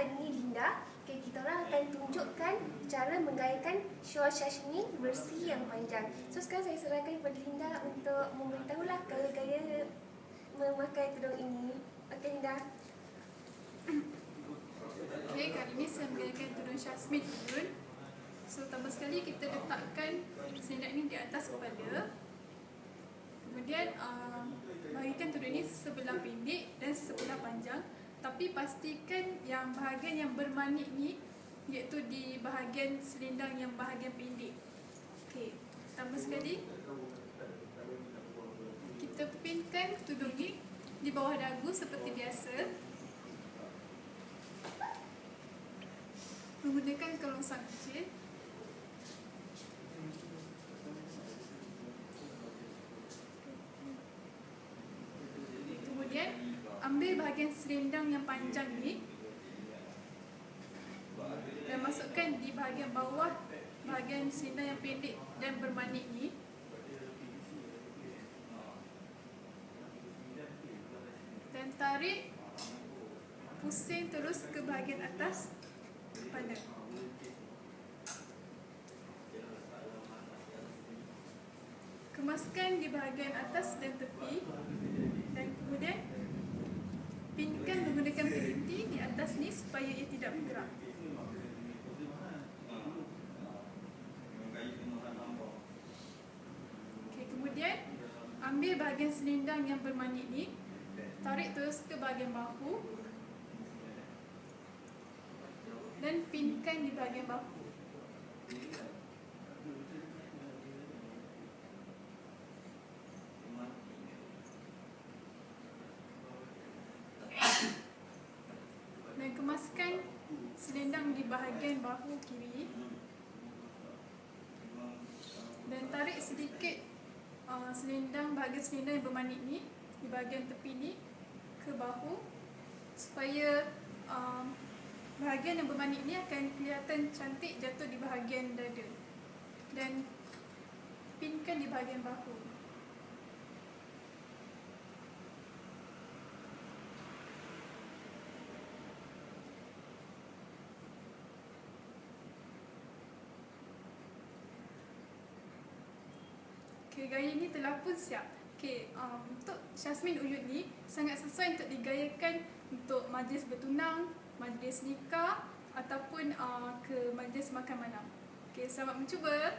dan ini Linda. Okay, kita orang akan tunjukkan cara menggayakan shawl Shashmin versi yang panjang. So sekarang saya serahkan kepada Linda untuk memberitahulah gaya-gaya memakai tudung ini. Okey Linda. Okay, kali ini saya menggunakan tudung Shasmin Udun. So, pertama sekali kita letakkan selendang ini di atas kepala. Kemudian, uh, bahagikan tudung ini sebelah pendek dan sebelah panjang. Tapi pastikan yang bahagian yang bermanik ni iaitu di bahagian selendang yang bahagian pendek. Okay, pertama sekali kita pinkan tudung ni di bawah dagu seperti biasa. menggunakan kelongsang kecil kemudian ambil bahagian selendang yang panjang ni dan masukkan di bahagian bawah bahagian selendang yang pendek dan bermanik ni. Dan tarik pusing terus ke bahagian atas pada kemaskan di bahagian atas dan tepi dan kemudian pinkan menggunakan pelinti di atas ni supaya ia tidak bergerak okay, kemudian ambil bahagian selendang yang bermanik ni tarik terus ke bahagian bahu dan pinkan di bahagian bahu. Dan kemaskan selendang di bahagian bahu kiri. Dan tarik sedikit uh, selendang bahagian selendang yang bermanik ni di bahagian tepi ni ke bahu supaya uh, bahagian yang bermanik ni akan kelihatan cantik jatuh di bahagian dada dan pinkan di bahagian bahu gaya ni telah pun siap. Okay, um, untuk Shasmin Uyut ni sangat sesuai untuk digayakan untuk majlis bertunang, majlis nikah ataupun uh, ke majlis makan malam. Okay, selamat mencuba.